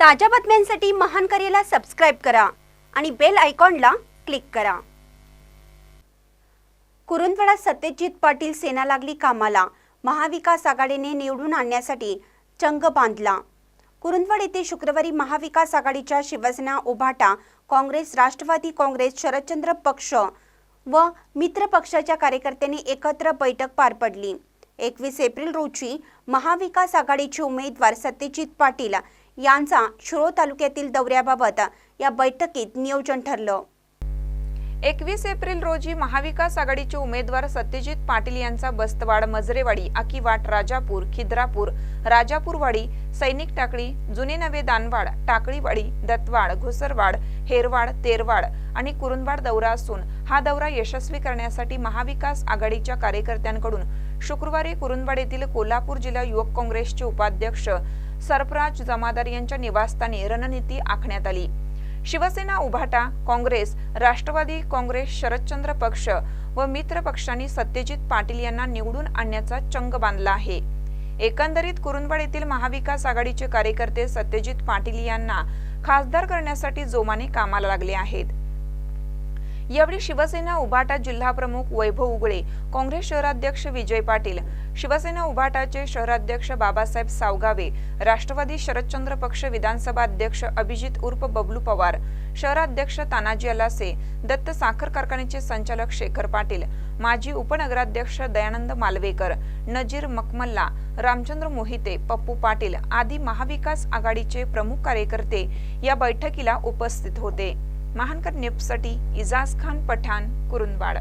ताज्या बातम्यांसाठी महान करेला सबस्क्राईब करा आणि बेल आयकॉनला क्लिक करा. कुरुंदवाडा सत्यजित पाटील सेना लागली कामाला. महाविकास आघाडीने निवडून आणण्यासाठी चंग बांधला. कुरुंदवाड येथे शुक्रवारी महाविकास आघाडीच्या शिवसेना उभाटा काँग्रेस राष्ट्रवादी काँग्रेस शरदचंद्र पक्ष व मित्र पक्षाच्या कार्यकर्त्यांनी एकत्र बैठक पार पडली. एकवीस एप्रिल रोजी महाविकास आघाडीचे उमेदवार सत्यजित पाटील यांचा शिरोळ तालुक्यातील दौऱ्याबाबत या बैठकीत नियोजन ठरलं. एकवीस एप्रिल रोजी महाविकास आघाडीचे उमेदवार सत्यजित पाटील यांचा बस्तवाड मजरेवाडी आकिवाट राजापूर खिद्रापूर राजापूरवाडी सैनिक टाकळी जुने नवे दानवाड टाकळीवाडी दत्तवाड घुसरवाड हेरवाड तेरवाड आणि कुरुंदवाड दौरा असून हा दौरा यशस्वी करण्यासाठी महाविकास आघाडीच्या कार्यकर्त्यांकडून शुक्रवारी कुरुंदवाड येथील कोल्हापूर जिल्हा युवक काँग्रेसचे उपाध्यक्ष सरफराज जमादार यांच्या निवासस्थानी रणनीती आखण्यात आली. शिवसेना उभाटा काँग्रेस राष्ट्रवादी काँग्रेस शरदचंद्र पक्ष व मित्र पक्षांनी सत्यजित पाटील यांना निवडून आणण्याचा चंग बांधला आहे. एकंदरीत कुरुंदवाड येथील महाविकास आघाडीचे कार्यकर्ते सत्यजित पाटील यांना खासदार करण्यासाठी जोमाने कामाला लागले आहेत. यावेळी शिवसेना उभाटा जिल्हा प्रमुख वैभव उगळे काँग्रेस शहराध्यक्ष विजय पाटील शिवसेना उभाटाचे शहराध्यक्ष बाबासाहेब सावगावे राष्ट्रवादी शरदचंद्र पक्ष विधानसभा अध्यक्ष अभिजित उर्फ बबलू पवार शहराध्यक्ष तानाजी अलासे दत्त साखर कारखान्याचे संचालक शेखर पाटील माजी उपनगराध्यक्ष दयानंद मालवेकर नजीर मकमल्ला रामचंद्र मोहिते पप्पू पाटील आदी महाविकास आघाडीचे प्रमुख कार्यकर्ते या बैठकीला उपस्थित होते. महानकर न्यूजसाठी इजाज खान पठाण कुरुंदवाड.